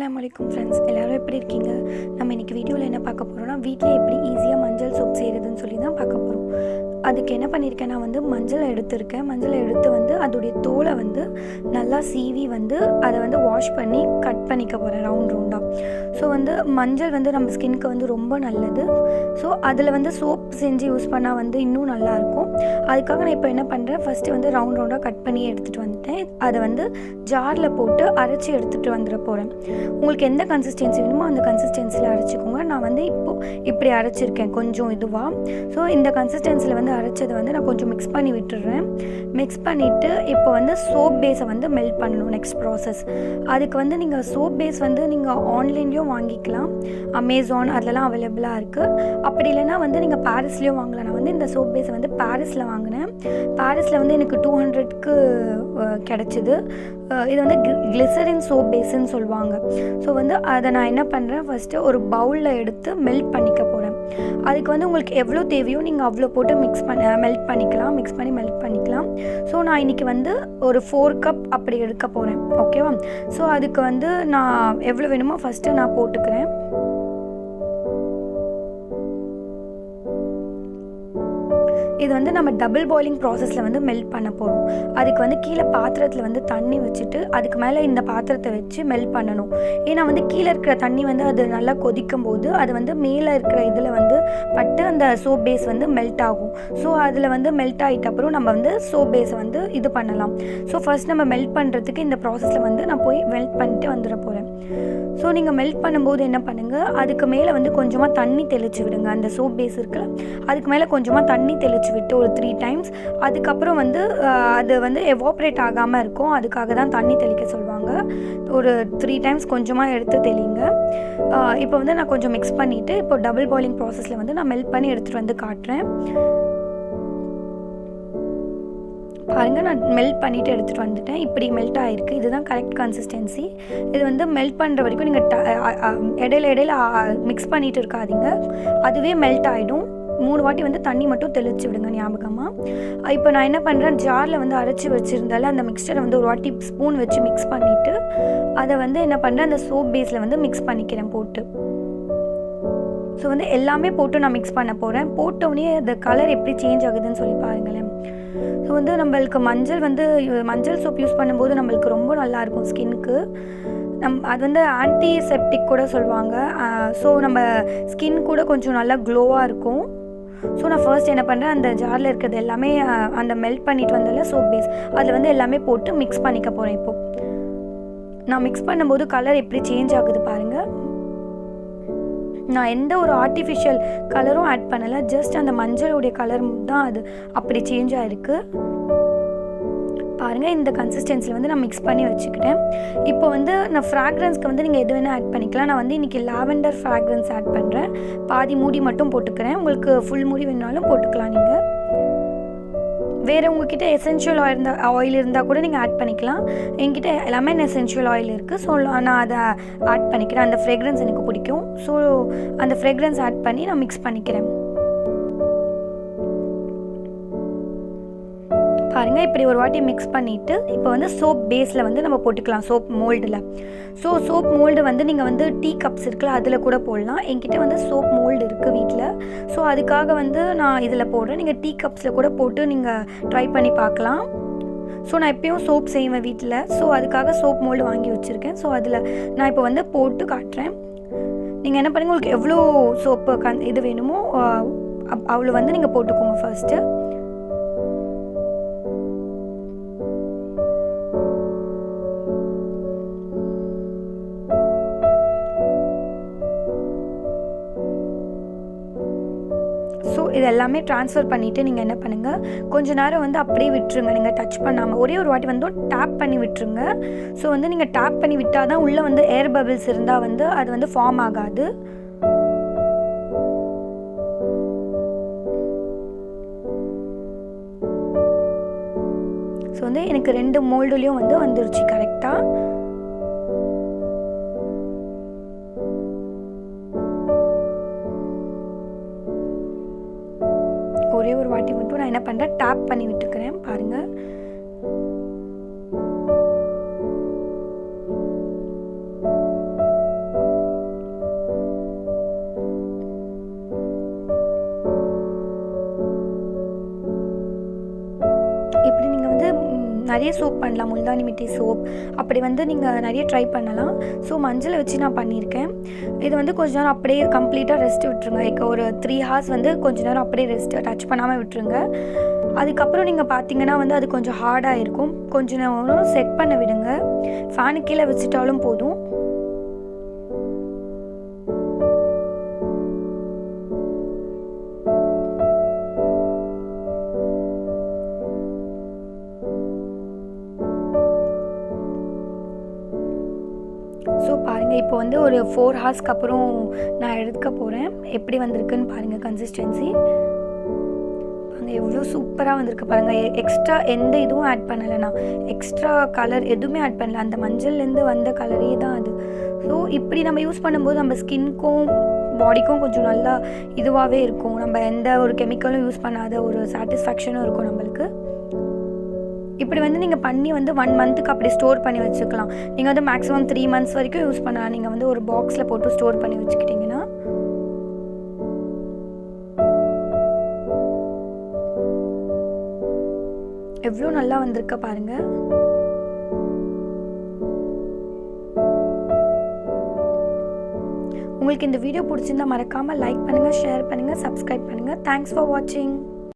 அஸ்லாம் வலைக்கும் ஃப்ரெண்ட்ஸ் எல்லோரும் எப்படி இருக்கீங்க? நம்ம இன்றைக்கி வீடியோவில் என்ன பார்க்க போகிறோம்னா வீட்டில் எப்படி ஈஸியாக மஞ்சள் சோப் செய்கிறதுன்னு சொல்லி தான் பார்க்க போகிறோம் அதுக்கு என்ன பண்ணியிருக்கேன் நான் வந்து மஞ்சளை எடுத்திருக்கேன். மஞ்சளை எடுத்து வந்து அதோடைய தோலை வந்து நல்லா சீவி வந்து அதை வந்து வாஷ் பண்ணி கட் பண்ணிக்க போகிறேன் ரவுண்ட் ரவுண்டாக ஸோ வந்து மஞ்சள் வந்து நம்ம ஸ்கின்க்கு வந்து ரொம்ப நல்லது. ஸோ அதில் வந்து சோப் செஞ்சு யூஸ் பண்ணால் வந்து இன்னும் நல்லாயிருக்கும் அதுக்காக நான் இப்போ என்ன பண்ணுறேன் ஃபஸ்ட்டு வந்து ரவுண்ட் ரவுண்டாக கட் பண்ணி எடுத்துகிட்டு வந்துட்டேன். அதை வந்து ஜாரில் போட்டு அரைச்சி எடுத்துகிட்டு வந்துட போகிறேன் உங்களுக்கு எந்த கன்சிஸ்டன்சி வேணுமோ அந்த கன்சிஸ்டன்சியில் அரைச்சிக்கோங்க. நான் வந்து இப்போது இப்படி அரைச்சிருக்கேன். கொஞ்சம் இதுவாக ஸோ இந்த கன்சிஸ்டன்சியில் வந்து அரைச்சதை வந்து நான் கொஞ்சம் மிக்ஸ் பண்ணி விட்டுடுறேன் மிக்ஸ் பண்ணிவிட்டு இப்போ வந்து சோப் பேஸை வந்து மெல்ட் பண்ணணும் நெக்ஸ்ட் ப்ராசஸ் அதுக்கு வந்து நீங்கள் சோப் பேஸ் வந்து நீங்கள் ஆன்லைன்லேயும் வாங்கிக்கலாம். அமேசான் அதிலலாம் அவைலபிளாக இருக்குது அப்படி இல்லைனா வந்து நீங்கள் பாரிஸ்லேயும் வாங்கலாம். நான் வந்து இந்த சோப் பேஸை வந்து பாரிஸில் வாங்கினேன். பாரிஸில் வந்து எனக்கு டூ ஹண்ட்ரட்க்கு கிடச்சிது. இது வந்து கிளிசரின் சோப் பேஸுன்னு சொல்லுவாங்க. ஸோ வந்து அதை நான் என்ன பண்ணுறேன் ஃபஸ்ட்டு ஒரு பவுலில் எடுத்து மெல்ட் பண்ணிக்க அதுக்கு வந்து உங்களுக்கு எவ்வளோ தேவையோ நீங்கள் அவ்வளோ போட்டு மிக்ஸ் பண்ண மெல்ட் பண்ணிக்கலாம். மிக்ஸ் பண்ணி மெல்ட் பண்ணிக்கலாம். ஸோ நான் இன்றைக்கி வந்து ஒரு ஃபோர் கப் அப்படி எடுக்க போகிறேன் ஓகேவா ஸோ அதுக்கு வந்து நான் எவ்வளோ வேணுமோ ஃபஸ்ட்டு நான் போட்டுக்கிறேன். இது வந்து நம்ம டபுள் பாயிலிங் ப்ராசஸில் வந்து மெல்ட் பண்ண போகிறோம் அதுக்கு வந்து கீழே பாத்திரத்தில் வந்து தண்ணி வச்சுட்டு அதுக்கு மேலே இந்த பாத்திரத்தை வச்சு மெல்ட் பண்ணணும். ஏன்னா வந்து கீழே இருக்கிற தண்ணி வந்து அது நல்லா கொதிக்கும் போது அது வந்து மேலே இருக்கிற இதில் வந்து பட்டு அந்த சோப் பேஸ் வந்து மெல்ட் ஆகும். ஸோ அதில் வந்து மெல்ட் ஆகிட்ட அப்புறம் நம்ம வந்து சோப் பேஸை வந்து இது பண்ணலாம். ஸோ ஃபஸ்ட் நம்ம மெல்ட் பண்ணுறதுக்கு இந்த ப்ராசஸில் வந்து நான் போய் மெல்ட் பண்ணிட்டு வந்துட போகிறேன் ஸோ நீங்கள் மெல்ட் பண்ணும்போது என்ன பண்ணுங்கள் அதுக்கு மேலே வந்து கொஞ்சமாக தண்ணி தெளித்து விடுங்க. அந்த சோப் பேஸ் இருக்குல்ல அதுக்கு மேலே கொஞ்சமாக தண்ணி தெளித்து விட்டு ஒரு த்ரீ டைம்ஸ் அதுக்கப்புறம் வந்து அது வந்து எவாப்ரேட் ஆகாமல் இருக்கும். அதுக்காக தான் தண்ணி தெளிக்க சொல்லுவாங்க. ஒரு த்ரீ டைம்ஸ் கொஞ்சமாக எடுத்து தெளிங்க. இப்போ வந்து நான் கொஞ்சம் மிக்ஸ் பண்ணிவிட்டு இப்போ டபுள் பாயிலிங் ப்ராசஸில் வந்து நான் மெல்ட் பண்ணி எடுத்துகிட்டு வந்து காட்டுறேன். பாருங்கள் நான் மெல்ட் பண்ணிவிட்டு எடுத்துகிட்டு வந்துட்டேன். இப்படி மெல்ட் ஆகிருக்கு இதுதான் கரெக்ட் கன்சிஸ்டன்சி இது வந்து மெல்ட் பண்ணுற வரைக்கும் நீங்கள் இடையில இடையில மிக்ஸ் பண்ணிகிட்டு இருக்காதீங்க. அதுவே மெல்ட் ஆகிடும் மூணு வாட்டி வந்து தண்ணி மட்டும் தெளித்து விடுங்க ஞாபகமாக இப்போ நான் என்ன பண்ணுறேன் ஜாரில் வந்து அரைச்சி வச்சுருந்தால அந்த மிக்சரை வந்து ஒரு வாட்டி ஸ்பூன் வச்சு மிக்ஸ் பண்ணிவிட்டு அதை வந்து என்ன பண்ணுறேன் அந்த சோப் பேஸில் வந்து மிக்ஸ் பண்ணிக்கிறேன் போட்டு. ஸோ வந்து எல்லாமே போட்டு நான் மிக்ஸ் பண்ண போகிறேன் போட்டோடனே அந்த கலர் எப்படி சேஞ்ச் ஆகுதுன்னு சொல்லி பாருங்களேன். ஸோ வந்து நம்மளுக்கு மஞ்சள் வந்து மஞ்சள் சோப் யூஸ் பண்ணும்போது நம்மளுக்கு ரொம்ப நல்லாயிருக்கும் ஸ்கின்க்கு நம் அது வந்து ஆன்டிசெப்டிக் கூட சொல்லுவாங்க. ஸோ நம்ம ஸ்கின் கூட கொஞ்சம் நல்லா க்ளோவாக இருக்கும். ஸோ நான் ஃபர்ஸ்ட் என்ன பண்ணுறேன் அந்த ஜாரில் இருக்கிறது எல்லாமே அந்த மெல்ட் பண்ணிட்டு வந்ததில் சோப் பேஸ் அதில் வந்து எல்லாமே போட்டு மிக்ஸ் பண்ணிக்க போகிறேன் இப்போது நான் மிக்ஸ் பண்ணும்போது கலர் எப்படி சேஞ்ச் ஆகுது பாருங்கள் நான் எந்த ஒரு ஆர்டிஃபிஷியல் கலரும் ஆட் பண்ணலை ஜஸ்ட் அந்த மஞ்சளுடைய கலர் தான் அது. அப்படி சேஞ்ச் ஆகிருக்கு பாருங்கள் இந்த கன்சிஸ்டன்சியில் வந்து நான் மிக்ஸ் பண்ணி வச்சுக்கிட்டேன். இப்போ வந்து நான் ஃப்ராக்ரன்ஸ்க்கு வந்து நீங்கள் எது வேணால் ஆட் பண்ணிக்கலாம். நான் வந்து இன்றைக்கி லாவெண்டர் ஃப்ராக்ரன்ஸ் ஆட் பண்ணுறேன் பாதி மூடி மட்டும் போட்டுக்கிறேன். உங்களுக்கு ஃபுல் மூடி வேணாலும் போட்டுக்கலாம் நீங்கள் வேறு உங்ககிட்ட எசென்ஷியல் ஆயில் இருந்தால் ஆயில் இருந்தால் கூட நீங்கள் ஆட் பண்ணிக்கலாம். என்கிட்ட எல்லாமே எசென்ஷியல் ஆயில் இருக்குது ஸோ நான் அதை ஆட் பண்ணிக்கிறேன். அந்த ஃப்ரெக்ரன்ஸ் எனக்கு பிடிக்கும். ஸோ அந்த ஃப்ரெக்ரன்ஸ் ஆட் பண்ணி நான் மிக்ஸ் பண்ணிக்கிறேன். பாருங்கள் இப்படி ஒரு வாட்டி மிக்ஸ் பண்ணிவிட்டு இப்போ வந்து சோப் பேஸில் வந்து நம்ம போட்டுக்கலாம் சோப் மோல்டில் ஸோ சோப் மோல்டு வந்து நீங்கள் வந்து டீ கப்ஸ் இருக்குல்ல அதில் கூட போடலாம். என்கிட்ட வந்து சோப் மோல்டு இருக்குது வீட்டில் ஸோ அதுக்காக வந்து நான் இதில் போடுறேன். நீங்கள் டீ கப்ஸில் கூட போட்டு நீங்கள் ட்ரை பண்ணி பார்க்கலாம். ஸோ நான் எப்பயும் சோப் செய்வேன் வீட்டில் ஸோ அதுக்காக சோப் மோல்டு வாங்கி வச்சுருக்கேன். ஸோ அதில் நான் இப்போ வந்து போட்டு காட்டுறேன். நீங்கள் என்ன பண்ணுங்கள் உங்களுக்கு எவ்வளோ சோப்பு கந் இது வேணுமோ அவ்வளோ வந்து நீங்கள் போட்டுக்கோங்க ஃபர்ஸ்ட்டு ஸோ இது எல்லாமே ட்ரான்ஸ்ஃபர் பண்ணிவிட்டு நீங்கள் என்ன பண்ணுங்கள் கொஞ்ச நேரம் வந்து அப்படியே விட்டுருங்க. நீங்கள் டச் பண்ணாமல் ஒரே ஒரு வாட்டி வந்து டேப் பண்ணி விட்டுருங்க. ஸோ வந்து நீங்கள் டேப் பண்ணி விட்டால் தான் உள்ளே வந்து ஏர் பபிள்ஸ் இருந்தால் வந்து அது வந்து ஃபார்ம் ஆகாது. ஸோ வந்து எனக்கு ரெண்டு மோல்டுலேயும் வந்து வந்துருச்சு. கரெக்டாக மட்டும் டேப் பண்ணி விட்டுக்கிறேன் பாருங்கள் நிறைய சோப் பண்ணலாம் முல்தானி மிட்டி சோப். அப்படி வந்து நீங்கள் நிறைய ட்ரை பண்ணலாம். ஸோ மஞ்சளை வச்சு நான் பண்ணியிருக்கேன். இது வந்து கொஞ்ச நேரம் அப்படியே கம்ப்ளீட்டாக ரெஸ்ட் விட்டுருங்க. லைக் ஒரு த்ரீ ஹார்ஸ் வந்து கொஞ்ச நேரம் அப்படியே ரெஸ்ட் டச் பண்ணாமல் விட்டுருங்க. அதுக்கப்புறம் நீங்கள் பார்த்தீங்கன்னா வந்து அது கொஞ்சம் ஹார்டாக இருக்கும். கொஞ்சம் நேரம் செட் பண்ண விடுங்க. ஃபேனு கீழே வச்சுட்டாலும் போதும். வந்து ஒரு ஃபோர் ஹார்ஸ்க்கு அப்புறம் நான் எடுக்க போகிறேன் எப்படி வந்திருக்குன்னு பாருங்கள் கன்சிஸ்டன்சி பாருங்கள் எவ்வளோ சூப்பராக வந்திருக்கு பாருங்கள் எக்ஸ்ட்ரா எந்த இதுவும் ஆட் பண்ணலை நான். எக்ஸ்ட்ரா கலர் எதுவுமே ஆட் பண்ணல. அந்த மஞ்சள்லேருந்து வந்த கலரே தான் அது. ஸோ இப்படி நம்ம யூஸ் பண்ணும்போது நம்ம ஸ்கின்க்கும் பாடிக்கும் கொஞ்சம் நல்லா இதுவாகவே இருக்கும். நம்ம எந்த ஒரு கெமிக்கலும் யூஸ் பண்ணாத ஒரு சாட்டிஸ்ஃபேக்ஷனும் இருக்கும் நம்மளுக்கு. இப்படி வந்து நீங்கள் பண்ணி வந்து ஒன் மந்த்துக்கு அப்படி ஸ்டோர் பண்ணி வச்சுக்கலாம். நீங்கள் வந்து மேக்ஸிமம் த்ரீ மந்த்ஸ் வரைக்கும் யூஸ் பண்ணலாம். நீங்கள் வந்து ஒரு பாக்ஸில் போட்டு ஸ்டோர் பண்ணி வச்சுக்கிட்டிங்கன்னா. எவ்வளோ நல்லா வந்திருக்க பாருங்க. உங்களுக்கு இந்த வீடியோ பிடிச்சிருந்தா மறக்காமல் லைக் பண்ணுங்கள் ஷேர் பண்ணுங்கள் சப்ஸ்கிரைப் பண்ணுங்கள் தேங்க்ஸ் ஃபார் வாட்சிங்